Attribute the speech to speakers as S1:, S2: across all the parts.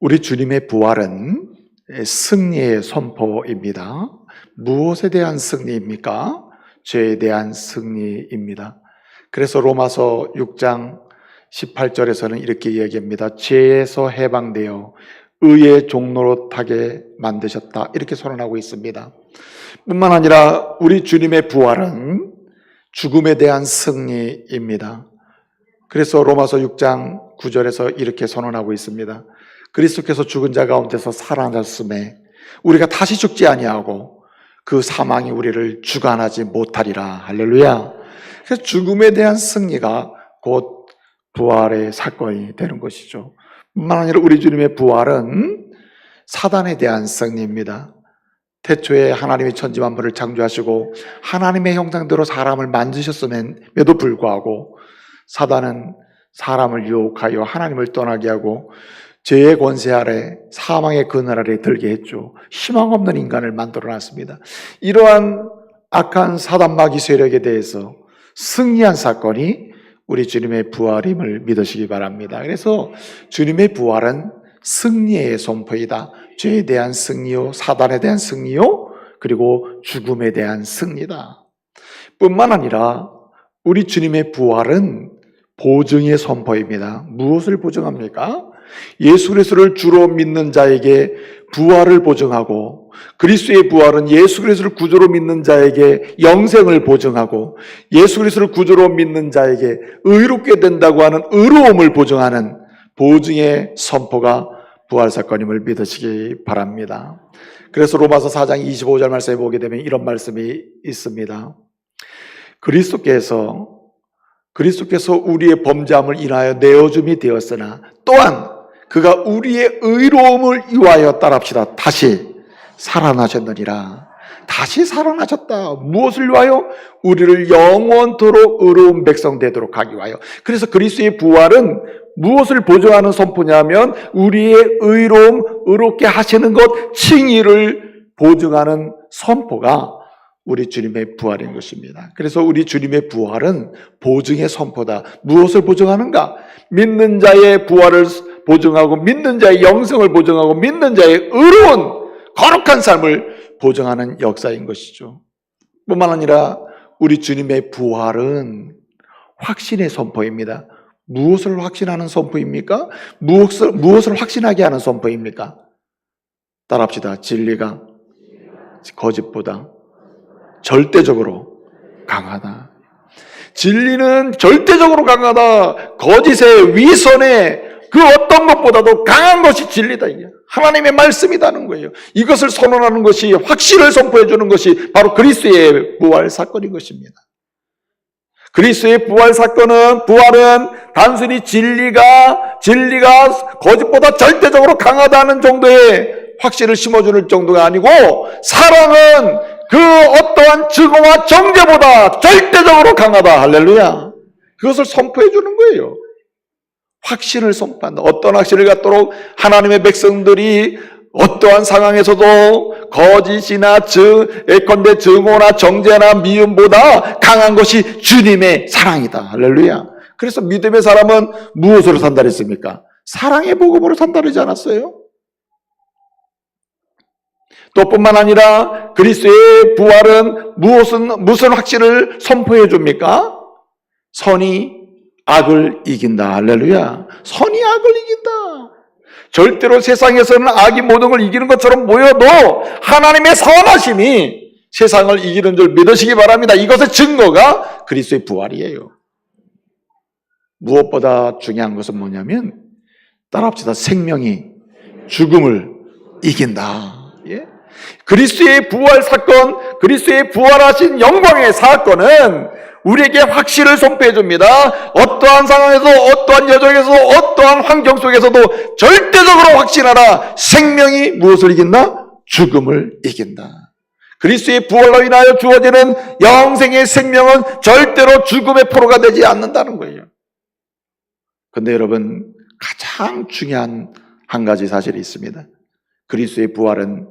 S1: 우리 주님의 부활은 승리의 선포입니다. 무엇에 대한 승리입니까? 죄에 대한 승리입니다. 그래서 로마서 6장 18절에서는 이렇게 이야기합니다. 죄에서 해방되어 의의 종로로 타게 만드셨다. 이렇게 선언하고 있습니다. 뿐만 아니라 우리 주님의 부활은 죽음에 대한 승리입니다. 그래서 로마서 6장 9절에서 이렇게 선언하고 있습니다. 그리스도께서 죽은 자 가운데서 살아났음에 우리가 다시 죽지 아니하고 그 사망이 우리를 주관하지 못하리라. 할렐루야. 그래서 죽음에 대한 승리가 곧 부활의 사건이 되는 것이죠. 뿐만 아니라 우리 주님의 부활은 사단에 대한 승리입니다. 태초에 하나님이 천지 만물을 창조하시고 하나님의 형상대로 사람을 만드셨음에도 불구하고 사단은 사람을 유혹하여 하나님을 떠나게 하고 죄의 권세 아래 사망의 그늘 아래 들게 했죠. 희망 없는 인간을 만들어 놨습니다. 이러한 악한 사단 마귀 세력에 대해서 승리한 사건이 우리 주님의 부활임을 믿으시기 바랍니다. 그래서 주님의 부활은 승리의 선포이다. 죄에 대한 승리요, 사단에 대한 승리요, 그리고 죽음에 대한 승리다. 뿐만 아니라 우리 주님의 부활은 보증의 선포입니다. 무엇을 보증합니까? 예수 그리스도를 주로 믿는 자에게 부활을 보증하고 그리스도의 부활은 예수 그리스도를 구주로 믿는 자에게 영생을 보증하고 예수 그리스도를 구주로 믿는 자에게 의롭게 된다고 하는 의로움을 보증하는 보증의 선포가 부활 사건임을 믿으시기 바랍니다. 그래서 로마서 4장 25절 말씀에 보게 되면 이런 말씀이 있습니다. 그리스도께서 그리스도께서 우리의 범죄함을 인하여 내어줌이 되었으나 또한 그가 우리의 의로움을 위하여 따랍시다. 다시 살아나셨느니라. 다시 살아나셨다. 무엇을 위하여? 우리를 영원토록 의로운 백성 되도록 하기 위하여. 그래서 그리스도의 부활은 무엇을 보증하는 선포냐면 우리의 의로움, 의롭게 하시는 것, 칭의를 보증하는 선포가 우리 주님의 부활인 것입니다. 그래서 우리 주님의 부활은 보증의 선포다. 무엇을 보증하는가? 믿는 자의 부활을 보증하고 믿는 자의 영성을 보증하고 믿는 자의 의로운 거룩한 삶을 보증하는 역사인 것이죠. 뿐만 아니라 우리 주님의 부활은 확신의 선포입니다. 무엇을 확신하는 선포입니까? 무엇을, 무엇을 확신하게 하는 선포입니까? 따라합시다. 진리가 거짓보다 절대적으로 강하다. 진리는 절대적으로 강하다. 거짓의 위선에 그 어떤 것보다도 강한 것이 진리다. 하나님의 말씀이다는 거예요. 이것을 선언하는 것이 확신을 선포해 주는 것이 바로 그리스도의 부활 사건인 것입니다. 그리스도의 부활 사건은 부활은 단순히 진리가 진리가 거짓보다 절대적으로 강하다는 정도의 확신을 심어주는 정도가 아니고 사랑은 그 어떠한 증오와 정죄보다 절대적으로 강하다. 할렐루야. 그것을 선포해 주는 거예요. 확신을 선포한다. 어떤 확신을 갖도록 하나님의 백성들이 어떠한 상황에서도 거짓이나 증, 예컨대 증오나 정죄나 미움보다 강한 것이 주님의 사랑이다. 할렐루야. 그래서 믿음의 사람은 무엇으로 산다했습니까? 사랑의 복음으로 산다르지 않았어요? 또 뿐만 아니라 그리스도의 부활은 무엇은, 무슨 확신을 선포해 줍니까? 선이 악을 이긴다. 할렐루야. 선이 악을 이긴다. 절대로 세상에서는 악이 모든 걸 이기는 것처럼 보여도 하나님의 선하심이 세상을 이기는 줄 믿으시기 바랍니다. 이것의 증거가 그리스도의 부활이에요. 무엇보다 중요한 것은 뭐냐면 따라합시다. 생명이 죽음을 이긴다. 예? 그리스도의 부활 사건, 그리스도의 부활하신 영광의 사건은 우리에게 확신을 선포해 줍니다. 어떠한 상황에서, 어떠한 여정에서, 어떠한 환경 속에서도 절대적으로 확신하라. 생명이 무엇을 이긴다? 죽음을 이긴다. 그리스도의 부활로 인하여 주어지는 영생의 생명은 절대로 죽음의 포로가 되지 않는다는 거예요. 근데 여러분, 가장 중요한 한 가지 사실이 있습니다. 그리스도의 부활은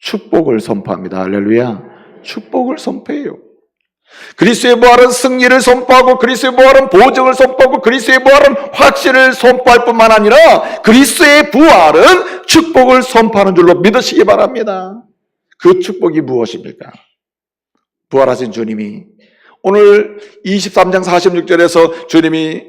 S1: 축복을 선포합니다. 할렐루야. 축복을 선포해요. 그리스도의 부활은 승리를 선포하고 그리스도의 부활은 보증을 선포하고 그리스도의 부활은 확신을 선포할 뿐만 아니라 그리스도의 부활은 축복을 선포하는 줄로 믿으시기 바랍니다. 그 축복이 무엇입니까? 부활하신 주님이 오늘 23장 46절에서 주님이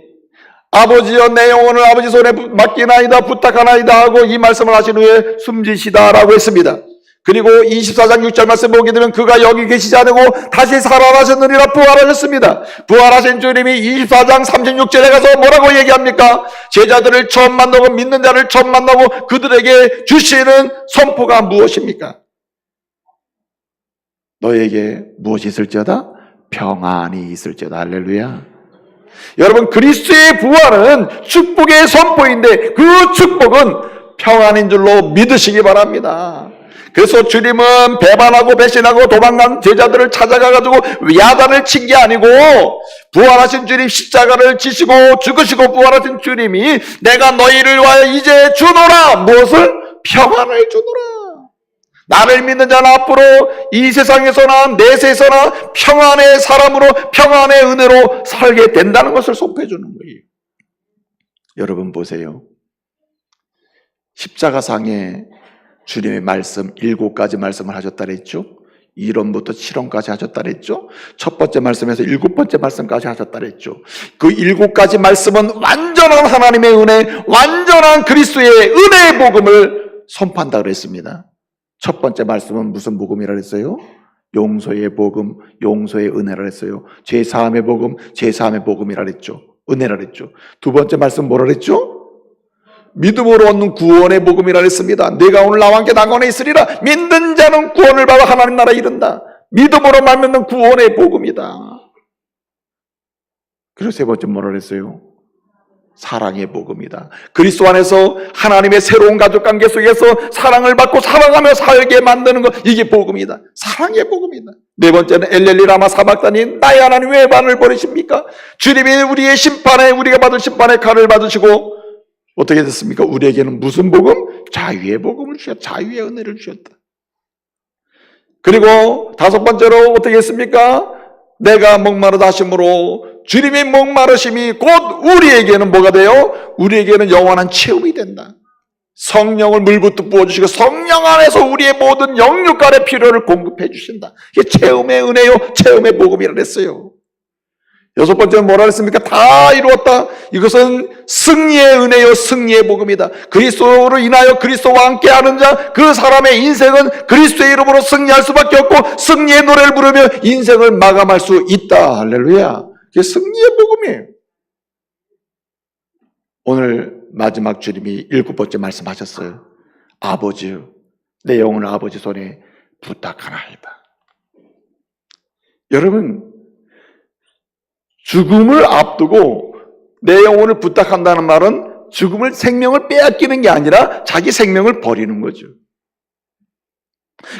S1: 아버지여 내 영혼을 아버지 손에 맡기나이다 부탁하나이다 하고 이 말씀을 하신 후에 숨지시다라고 했습니다. 그리고 24장 6절 말씀 보게 되면 그가 여기 계시지 않고 다시 살아나셨느니라 부활하셨습니다. 부활하신 주님이 24장 36절에 가서 뭐라고 얘기합니까? 제자들을 처음 만나고 믿는 자를 처음 만나고 그들에게 주시는 선포가 무엇입니까? 너에게 무엇이 있을지어다? 평안이 있을지어다. 할렐루야. 여러분 그리스도의 부활은 축복의 선포인데 그 축복은 평안인 줄로 믿으시기 바랍니다. 그래서 주님은 배반하고 배신하고 도망간 제자들을 찾아가가지고 야단을 친 게 아니고 부활하신 주님 십자가를 지시고 죽으시고 부활하신 주님이 내가 너희를 위하여 이제 주노라 무엇을 평안을 주노라. 나를 믿는 자는 앞으로 이 세상에서나 내 세에서나 평안의 사람으로 평안의 은혜로 살게 된다는 것을 선포해 주는 거예요. 여러분 보세요. 십자가상에 주님의 말씀 일곱 가지 말씀을 하셨다 그랬죠. 1원부터 7원까지 하셨다 그랬죠. 첫 번째 말씀에서 일곱 번째 말씀까지 하셨다 그랬죠. 그 일곱 가지 말씀은 완전한 하나님의 은혜, 완전한 그리스도의 은혜의 복음을 선포한다 그랬습니다. 첫 번째 말씀은 무슨 복음이라 그랬어요? 용서의 복음, 용서의 은혜라 했어요. 제3의 복음, 제3의 복음이라 그랬죠. 은혜라 그랬죠. 두 번째 말씀 뭐라 그랬죠? 믿음으로 얻는 구원의 복음이라 했습니다. 내가 오늘 나와 함께 낙원에 있으리라. 믿는 자는 구원을 받아 하나님 나라에 이른다. 믿음으로 말미암는 구원의 복음이다. 그리고 세 번째 뭐라 그랬어요? 사랑의 복음이다. 그리스도 안에서 하나님의 새로운 가족 관계 속에서 사랑을 받고 사랑하며 살게 만드는 것 이게 복음이다. 사랑의 복음이다. 네 번째는 엘렐리 라마 사박단이 나의 하나님 왜 반을 버리십니까? 주님이 우리의 심판에 우리가 받은 심판의 칼을 받으시고 어떻게 됐습니까? 우리에게는 무슨 복음? 자유의 복음을 주셨다. 자유의 은혜를 주셨다. 그리고 다섯 번째로 어떻게 했습니까? 내가 목마르다 하심으로 주님의 목마르심이 곧 우리에게는 뭐가 돼요? 우리에게는 영원한 체험이 된다. 성령을 물부터 부어주시고 성령 안에서 우리의 모든 영육간의 필요를 공급해 주신다. 이게 체험의 은혜요, 체험의 복음이라 그랬어요. 여섯 번째는 뭐라 그랬습니까? 다 이루었다. 이것은 승리의 은혜요, 승리의 복음이다. 그리스도로 인하여 그리스도와 함께 하는 자, 그 사람의 인생은 그리스도의 이름으로 승리할 수밖에 없고 승리의 노래를 부르며 인생을 마감할 수 있다. 할렐루야. 이게 승리의 복음이에요. 오늘 마지막 주님이 일곱 번째 말씀하셨어요. 아버지, 내 영혼을 아버지 손에 부탁하나이다. 여러분, 죽음을 앞두고 내 영혼을 부탁한다는 말은 죽음을 생명을 빼앗기는 게 아니라 자기 생명을 버리는 거죠.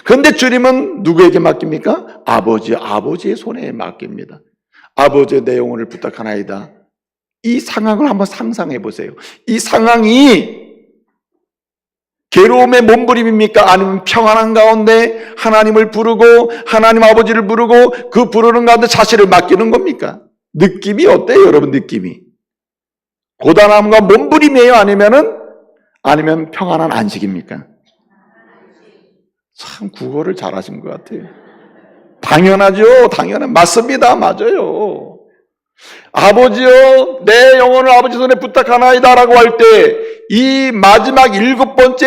S1: 그런데 주님은 누구에게 맡깁니까? 아버지, 아버지의 손에 맡깁니다. 아버지 내 영혼을 부탁하나이다. 이 상황을 한번 상상해 보세요. 이 상황이 괴로움의 몸부림입니까? 아니면 평안한 가운데 하나님을 부르고 하나님 아버지를 부르고 그 부르는 가운데 자신을 맡기는 겁니까? 느낌이 어때요, 여러분 느낌이? 고단함과 몸부림이에요? 아니면은 아니면 평안한 안식입니까? 참 국어를 잘하신 것 같아요. 당연하죠. 당연한 맞습니다. 맞아요. 아버지여 내 영혼을 아버지 손에 부탁하나이다라고 할 때 이 마지막 일곱 번째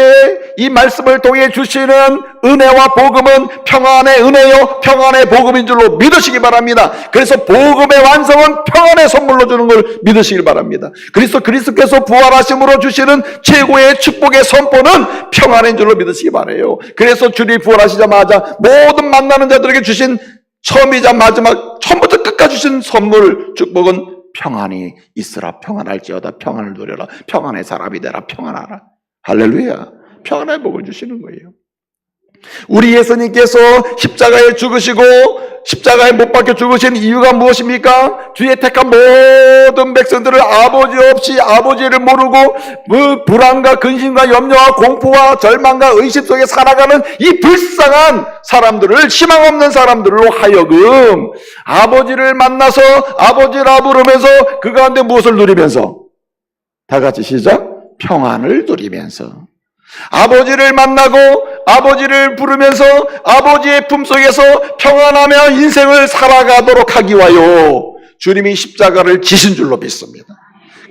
S1: 이 말씀을 통해 주시는 은혜와 복음은 평안의 은혜요 평안의 복음인 줄로 믿으시기 바랍니다. 그래서 복음의 완성은 평안의 선물로 주는 걸 믿으시길 바랍니다. 그래서 그리스도께서 부활하심으로 주시는 최고의 축복의 선포는 평안인 줄로 믿으시기 바래요. 그래서 주님 부활하시자마자 모든 만나는 자들에게 주신 처음이자 마지막 끝까지 주신 선물 축복은 평안이 있으라. 평안할지어다. 평안을 누려라. 평안의 사람이 되라. 평안하라. 할렐루야. 평안의 복을 주시는 거예요 우리 예수님께서 십자가에 죽으시고 십자가에 못 박혀 죽으신 이유가 무엇입니까? 주의 택한 모든 백성들을 아버지 없이 아버지를 모르고 그 불안과 근심과 염려와 공포와 절망과 의심 속에 살아가는 이 불쌍한 사람들을 희망 없는 사람들로 하여금 아버지를 만나서 아버지라 부르면서 그 가운데 무엇을 누리면서? 다 같이 시작. 평안을 누리면서. 아버지를 만나고 아버지를 부르면서 아버지의 품속에서 평안하며 인생을 살아가도록 하기 위하여 주님이 십자가를 지신 줄로 믿습니다.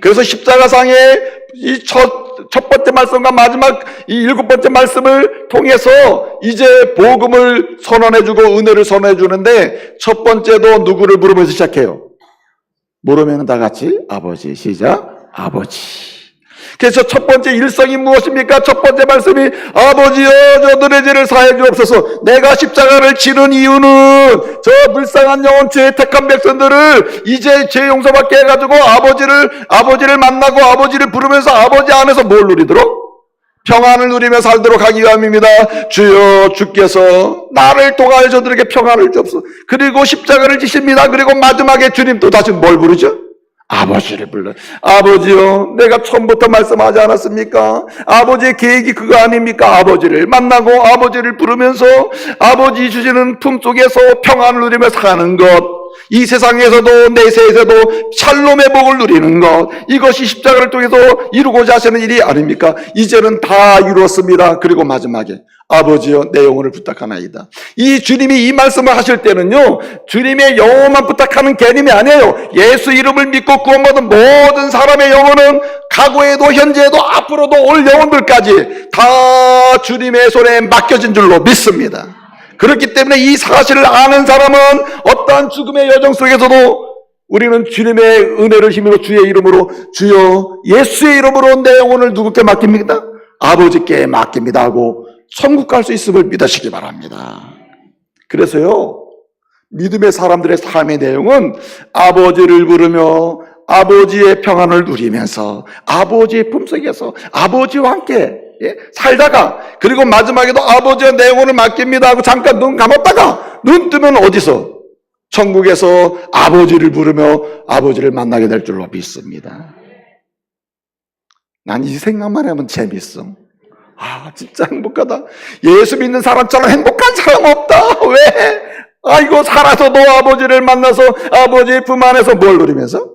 S1: 그래서 십자가상에 이 첫, 첫 번째 말씀과 마지막 이 일곱 번째 말씀을 통해서 이제 복음을 선언해주고 은혜를 선언해주는데 첫 번째도 누구를 부르면서 시작해요? 모르면 다 같이 아버지 시작 아버지 그래서 첫 번째 일성이 무엇입니까? 첫 번째 말씀이 아버지여 저들의 죄를 사해 주옵소서 내가 십자가를 치는 이유는 저 불쌍한 영혼체의 택한 백성들을 이제 죄 용서받게 해가지고 아버지를 아버지를 만나고 아버지를 부르면서 아버지 안에서 뭘 누리도록? 평안을 누리며 살도록 하기 위함입니다. 주여 주께서 나를 통하여 저들에게 평안을 주옵소서. 그리고 십자가를 지십니다. 그리고 마지막에 주님 또 다시 뭘 부르죠? 아버지를 불러. 아버지요, 내가 처음부터 말씀하지 않았습니까? 아버지의 계획이 그거 아닙니까? 아버지를 만나고 아버지를 부르면서 아버지 주시는 품 속에서 평안을 누리며 사는 것. 이 세상에서도 내세에서도 샬롬의 복을 누리는 것 이것이 십자가를 통해서 이루고자 하시는 일이 아닙니까? 이제는 다 이루었습니다. 그리고 마지막에 아버지여 내 영혼을 부탁하나이다. 이 주님이 이 말씀을 하실 때는요 주님의 영혼만 부탁하는 개념이 아니에요. 예수 이름을 믿고 구원받은 모든 사람의 영혼은 과거에도 현재에도 앞으로도 올 영혼들까지 다 주님의 손에 맡겨진 줄로 믿습니다. 그렇기 때문에 이 사실을 아는 사람은 어떠한 죽음의 여정 속에서도 우리는 주님의 은혜를 힘으로 주의 이름으로 주여 예수의 이름으로 내 영혼을 누구께 맡깁니까? 아버지께 맡깁니다 하고 천국 갈 수 있음을 믿으시기 바랍니다. 그래서요 믿음의 사람들의 삶의 내용은 아버지를 부르며 아버지의 평안을 누리면서 아버지의 품속에서 아버지와 함께 예? 살다가 그리고 마지막에도 아버지의 내 영혼을 맡깁니다 하고 잠깐 눈 감았다가 눈 뜨면 어디서 천국에서 아버지를 부르며 아버지를 만나게 될 줄로 믿습니다. 난 이 생각만 하면 재밌어. 아 진짜 행복하다. 예수 믿는 사람처럼 행복한 사람 없다. 왜? 아이고 살아서도 아버지를 만나서 아버지의 품 안에서 뭘 누리면서?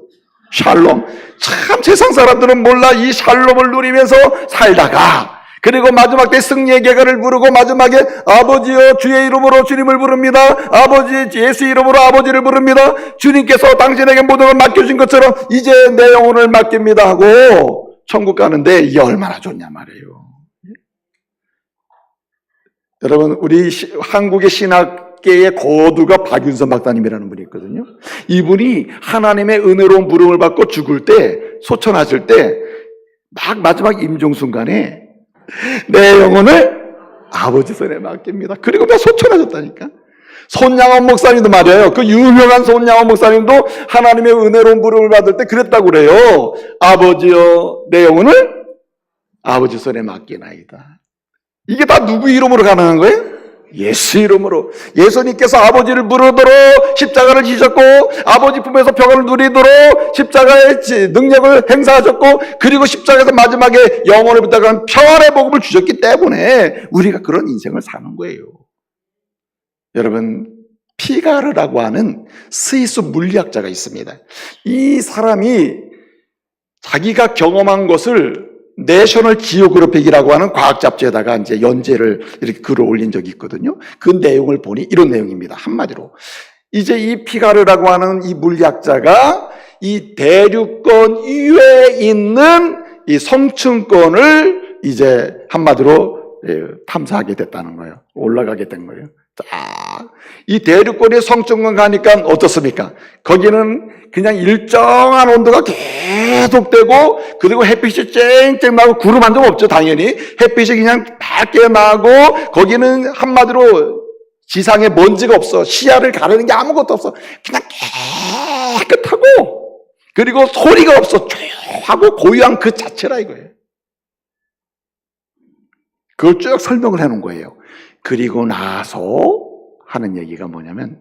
S1: 샬롬. 참 세상 사람들은 몰라 이 샬롬을 누리면서 살다가 그리고 마지막 때 승리의 개가를 부르고 마지막에 아버지여 주의 이름으로 주님을 부릅니다. 아버지 예수 이름으로 아버지를 부릅니다. 주님께서 당신에게 모든 걸 맡겨준 것처럼 이제 내 영혼을 맡깁니다 하고 천국 가는데 이게 얼마나 좋냐 말이에요. 여러분 우리 시- 한국의 신학계의 고두가 박윤선 박사님이라는 분이 있거든요. 이분이 하나님의 은혜로운 부름을 받고 죽을 때 소천하실 때 막 마지막 임종 순간에 내 영혼을 아버지 손에 맡깁니다. 그리고 나 소천하셨다니까. 손양원 목사님도 말이에요. 그 유명한 손양원 목사님도 하나님의 은혜로운 부름을 받을 때 그랬다고 그래요. 아버지여 내 영혼을 아버지 손에 맡기나이다. 이게 다 누구 이름으로 가능한 거예요? 예수 이름으로 예수님께서 아버지를 부르도록 십자가를 지셨고 아버지 품에서 평안을 누리도록 십자가의 지- 능력을 행사하셨고 그리고 십자가에서 마지막에 영혼을 부탁하는 평안의 복음을 주셨기 때문에 우리가 그런 인생을 사는 거예요. 여러분 피가르라고 하는 스위스 물리학자가 있습니다. 이 사람이 자기가 경험한 것을 내셔널 지오그래픽이라고 하는 과학 잡지에다가 이제 연재를 이렇게 글을 올린 적이 있거든요. 그 내용을 보니 이런 내용입니다. 한마디로. 이제 이 피가르라고 하는 이 물리학자가 이 대륙권 이외에 있는 이 성층권을 이제 한마디로 예, 탐사하게 됐다는 거예요. 올라가게 된 거예요. 딱. 이 대륙권의 성층권 가니까 어떻습니까? 거기는 그냥 일정한 온도가 계속 되고, 그리고 햇빛이 쨍쨍 나고, 구름 한 점 없죠, 당연히. 햇빛이 그냥 밝게 나고, 거기는 한마디로 지상에 먼지가 없어. 시야를 가르는 게 아무것도 없어. 그냥 깨끗하고, 그리고 소리가 없어. 조용하고 고요한 그 자체라 이거예요. 그걸 쭉 설명을 해놓은 거예요. 그리고 나서 하는 얘기가 뭐냐면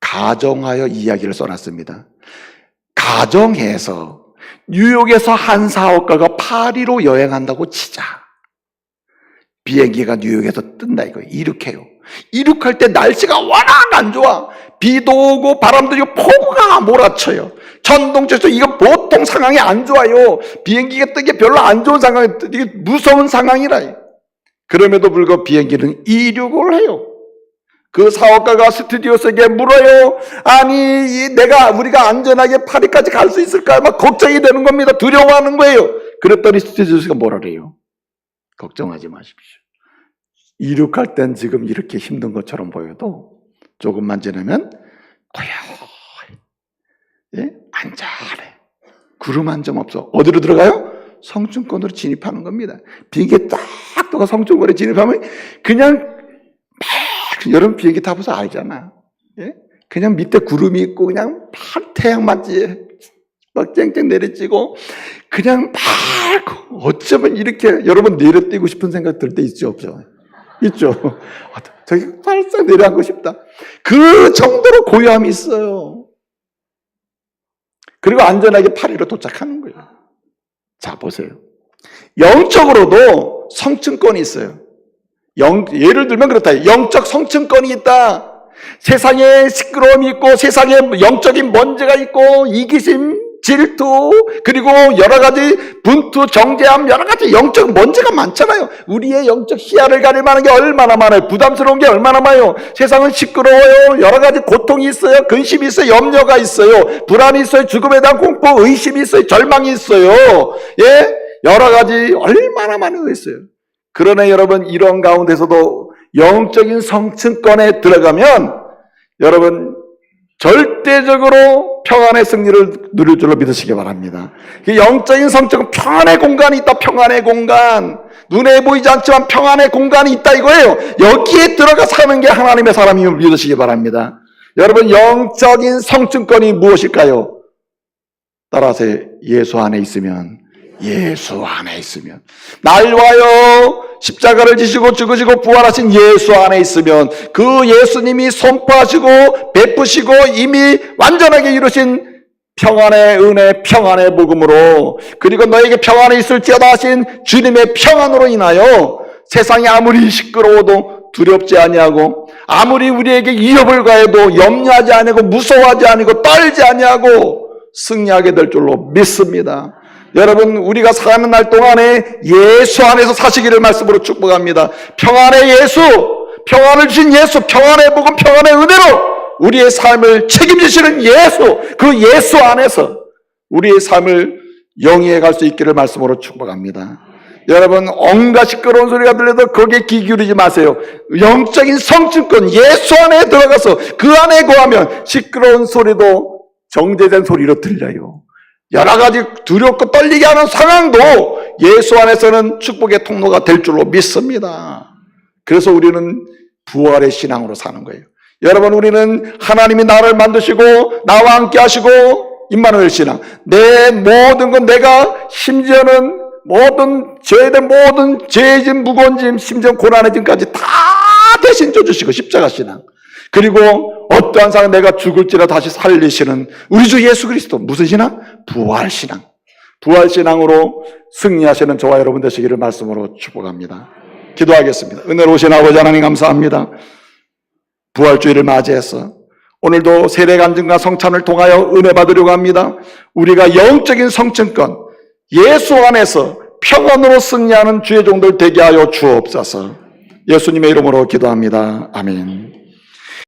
S1: 가정하여 이야기를 써놨습니다. 가정해서 뉴욕에서 한 사업가가 파리로 여행한다고 치자. 비행기가 뉴욕에서 뜬다 이거 이륙해요. 이륙할 때 날씨가 워낙 안 좋아. 비도 오고 바람도 이고 폭우가 몰아쳐요. 천둥철도 이거 보통 상황이 안 좋아요. 비행기가 뜨기 별로 안 좋은 상황이 이게 무서운 상황이라. 그럼에도 불구하고 비행기는 이륙을 해요. 그 사업가가 스튜디오스에게 물어요. 아니, 이 내가 우리가 안전하게 파리까지 갈 수 있을까? 막 걱정이 되는 겁니다. 두려워하는 거예요. 그랬더니 스튜디오스가 뭐라 그래요? 걱정하지 마십시오. 이륙할 땐 지금 이렇게 힘든 것처럼 보여도 조금만 지나면 고요해. 예? 안전해. 구름 한 점 없어. 어디로 들어가요? 성층권으로 진입하는 겁니다. 비행기 딱 떠가 성층권에 진입하면 그냥 막 여러분 비행기 타보서 알잖아. 예? 그냥 밑에 구름이 있고 그냥 막 태양만 찌- 막 쨍쨍 내리쬐고 그냥 막 어쩌면 이렇게 여러분 내려뛰고 싶은 생각 들 때 있죠 없죠? 있죠. 아, 저기 살짝 내려앉고 싶다. 그 정도로 고요함이 있어요. 그리고 안전하게 파리로 도착하는 거예요. 자 보세요. 영적으로도 성층권이 있어요. 영, 예를 들면 그렇다. 영적 성층권이 있다. 세상에 시끄러움이 있고 세상에 영적인 먼지가 있고 이기심, 질투, 그리고 여러 가지 분투, 정죄함, 여러 가지 영적 먼지가 많잖아요. 우리의 영적 시야를 가릴 만한 게 얼마나 많아요. 부담스러운 게 얼마나 많아요. 세상은 시끄러워요. 여러 가지 고통이 있어요. 근심이 있어요. 염려가 있어요. 불안이 있어요. 죽음에 대한 공포, 의심이 있어요. 절망이 있어요. 예? 여러 가지 얼마나 많은 거 있어요. 그러나 여러분 이런 가운데서도 영적인 성층권에 들어가면 여러분 절대적으로 평안의 승리를 누릴 줄로 믿으시기 바랍니다. 그 영적인 성층은 평안의 공간이 있다. 평안의 공간. 눈에 보이지 않지만 평안의 공간이 있다 이거예요. 여기에 들어가 사는 게 하나님의 사람임을 믿으시기 바랍니다. 여러분 영적인 성층권이 무엇일까요? 따라서 예수 안에 있으면 예수 안에 있으면 날와요 십자가를 지시고 죽으시고 부활하신 예수 안에 있으면 그 예수님이 선포하시고 베푸시고 이미 완전하게 이루신 평안의 은혜 평안의 복음으로 그리고 너에게 평안이 있을지어다 하신 주님의 평안으로 인하여 세상이 아무리 시끄러워도 두렵지 아니하고 아무리 우리에게 위협을 가해도 염려하지 아니하고 무서워하지 아니고 떨지 아니하고 승리하게 될 줄로 믿습니다. 여러분 우리가 사는 날 동안에 예수 안에서 사시기를 말씀으로 축복합니다. 평안의 예수, 평안을 주신 예수, 평안의 복음, 평안의 은혜로 우리의 삶을 책임지시는 예수, 그 예수 안에서 우리의 삶을 영위해 갈 수 있기를 말씀으로 축복합니다. 여러분 온갖 시끄러운 소리가 들려도 거기에 귀 기울이지 마세요. 영적인 성층권 예수 안에 들어가서 그 안에 거하면 시끄러운 소리도 정제된 소리로 들려요. 여러 가지 두렵고 떨리게 하는 상황도 예수 안에서는 축복의 통로가 될 줄로 믿습니다. 그래서 우리는 부활의 신앙으로 사는 거예요. 여러분 우리는 하나님이 나를 만드시고 나와 함께 하시고 임마누엘 신앙 내 모든 건 내가 심지어는 모든 죄된 모든 죄짐 무거운 짐 심지어 고난의 짐까지 다 대신 져주시고 십자가 신앙 그리고 어떠한 상황 내가 죽을지라 다시 살리시는 우리 주 예수 그리스도 무슨 신앙? 부활 신앙. 부활 신앙으로 승리하시는 저와 여러분 되시기를 말씀으로 축복합니다. 기도하겠습니다. 은혜로우신 아버지 하나님 감사합니다. 부활주의를 맞이해서 오늘도 세례 간증과 성찬을 통하여 은혜 받으려고 합니다. 우리가 영적인 성층권 예수 안에서 평안으로 승리하는 주의 종들 되게 하여 주옵소서. 예수님의 이름으로 기도합니다. 아멘.